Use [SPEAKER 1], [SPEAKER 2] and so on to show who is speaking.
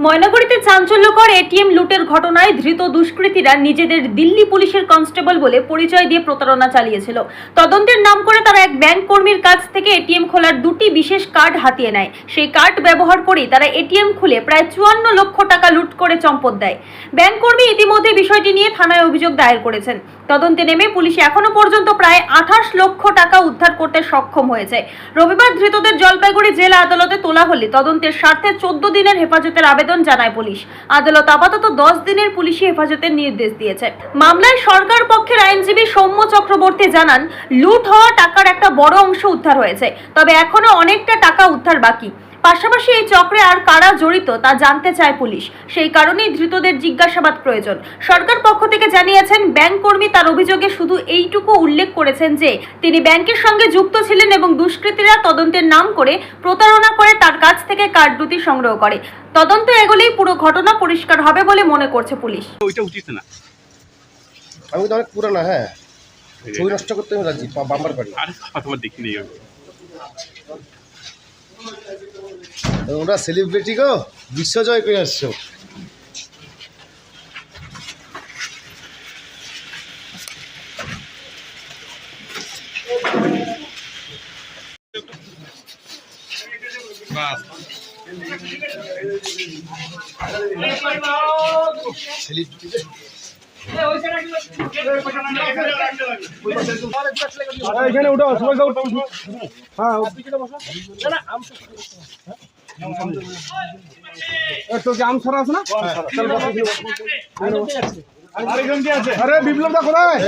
[SPEAKER 1] ময়নাগুড়িতে চাঞ্চল্যকর এটিএম লুটের ঘটনায় ধৃত দুষ্কৃতীরা নিজেদের দিল্লি পুলিশের কনস্টেবল বলে পরিচয় দিয়ে প্রতারণা চালিয়েছিল। তদন্তের নাম করে তারা এক ব্যাংক কর্মীর কাছ থেকে এটিএম খোলার দুটি বিশেষ কার্ড হাতিয়ে নেয়। সেই কার্ড ব্যবহার করেই তারা এটিএম খুলে প্রায় চুয়ান্ন লক্ষ টাকা লুট করে চম্পট দেয়। ব্যাংক কর্মী ইতিমধ্যে বিষয়টি নিয়ে থানায় অভিযোগ দায়ের করেছেন। তদন্তে নেমে পুলিশ এখনও পর্যন্ত প্রায় আঠাশ লক্ষ টাকা উদ্ধার করতে সক্ষম হয়েছে। রবিবার ধৃতদের জলপাইগুড়ি জেলা আদালতে তোলা হলে তদন্তের স্বার্থে চোদ্দ দিনের হেফাজতের আবেদন জানায় পুলিশ। আদালত আপাতত দশ দিনের পুলিশি হেফাজতের নির্দেশ দিয়েছে। মামলায় সরকার পক্ষের আইনজীবী সৌম্য চক্রবর্তী জানান, লুট হওয়া টাকার একটা বড় অংশ উদ্ধার হয়েছে। তবে এখনও অনেকটা টাকা উদ্ধার বাকি। পাশাপাশি এই চক্রে আর কারা জড়িত তা জানতে চায় পুলিশ। সেই কারণেই ধৃতদের জিজ্ঞাসাবাদ প্রয়োজন। সরকার পক্ষ থেকে জানিয়েছেন ব্যাংক কর্মী তার অভিযোগে শুধু এইটুকু উল্লেখ করেছেন যে তিনি ব্যাংকের সঙ্গে যুক্ত ছিলেন এবং দুষ্কৃতীরা তদন্তের নাম করে প্রতারণা করে তার কাছ থেকে কার্ড দুটি সংগ্রহ করে। তদন্ত এগোলেই পুরো ঘটনা পরিষ্কার হবে বলে মনে করছে পুলিশ।
[SPEAKER 2] ওইটা উচিত না।
[SPEAKER 3] আমি তো অনেক পুরানা হ্যাঁ। ছবি নষ্ট করতে আমি রাজি পা- পারি
[SPEAKER 2] আরে বাবা, তোমার
[SPEAKER 3] সেলিব্রিটি গো বিশ্বজয় করে আসছো? সেলিব্রিটি
[SPEAKER 4] এখানে উঠো, সবাই উঠো। হ্যাঁ তোর কি আম ছড়া আছে না? আরে, বিপ্লব দা কোথায়?